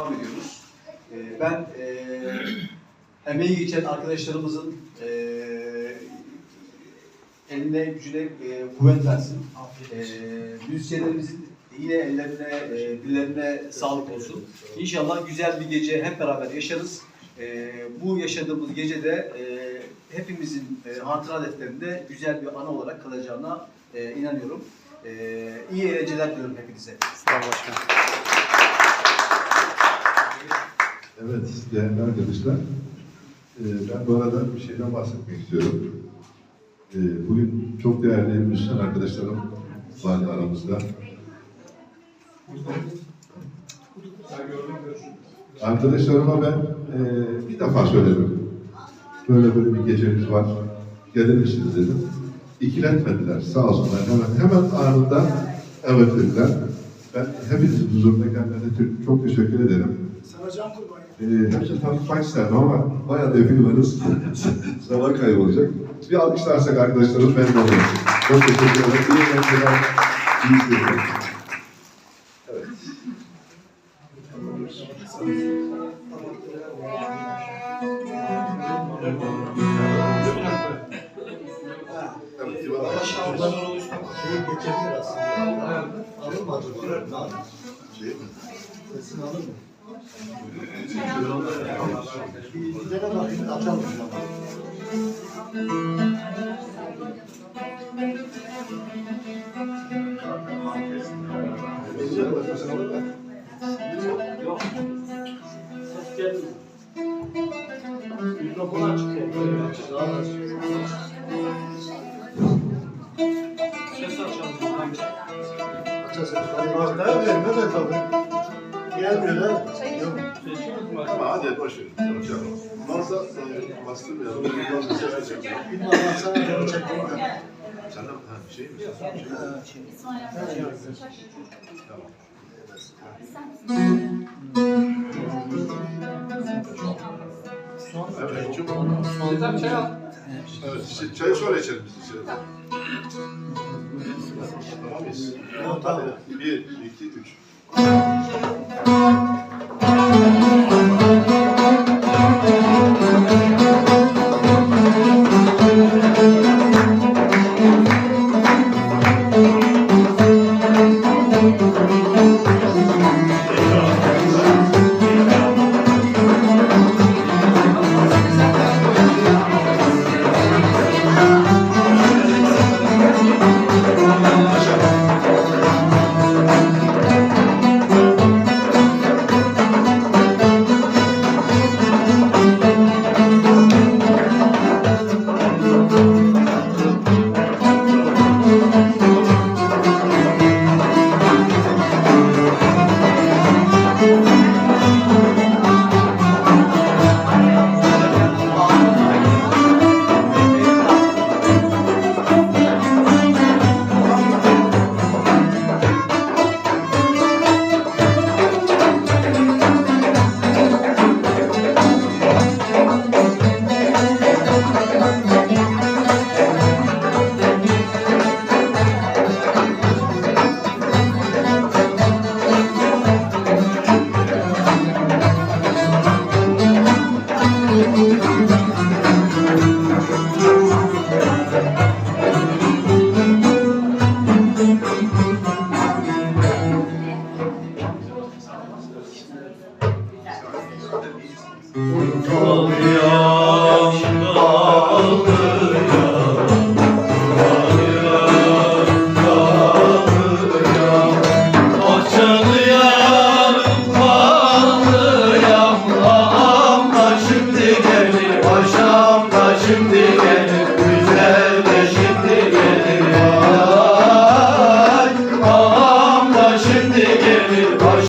devam ediyoruz. Ee, ben e, emeği geçen arkadaşlarımızın e, eline gücüne e, kuvvet versin. E, müzisyenlerimizin yine ellerine, e, dillerine sağlık olsun. İnşallah güzel bir gece hep beraber yaşarız. E, bu yaşadığımız gecede e, hepimizin e, hatıra defterinde güzel bir anı olarak kalacağına e, inanıyorum. E, iyi eğlenceler diliyorum hepinize. Evet, değerli arkadaşlar. Ee, ben bu arada bir şeyden bahsetmek istiyorum. Ee, bugün çok değerli müzisyen arkadaşlarım var aramızda. Arkadaşlarıma ben e, bir defa söyledim. Böyle böyle bir gecemiz var. Gelir misiniz dedim. İkiletmediler sağ olsunlar. Hemen, hemen anında evet dediler. Ben hepinizin huzurunda kendilerine çok teşekkür ederim. Sana can kurban. Ee, hepsini tanıtmak isterdim ama bayağı defilmanız zaman kaybolacak. Bir alkışlarsak arkadaşlarımız memnun oluruz. Çok teşekkür ederim. İyi eğlenceler. İyi seyirler. Evet. Evet, İvan abi. Şey Şey izlene bakayım açalım. Yok. Ses gelmiyor. Mikrofonu açık. Ses açalım. Açasın. Bak ne yapayım? Ne de tabii. Gelmiyor lan. Yok. Ama hadi boş ver. Konuşalım. Varsa e, bastırmayalım. Ben bir ses açacağım. Bilmem ben sana de. Sen de ha, şey mi? Tamam. Evet, çok Yeter çay al. Evet, şey- çayı sonra içelim biz içeri. Tamam mıyız? Tamam, tamam. Bir, iki, üç. Thank you.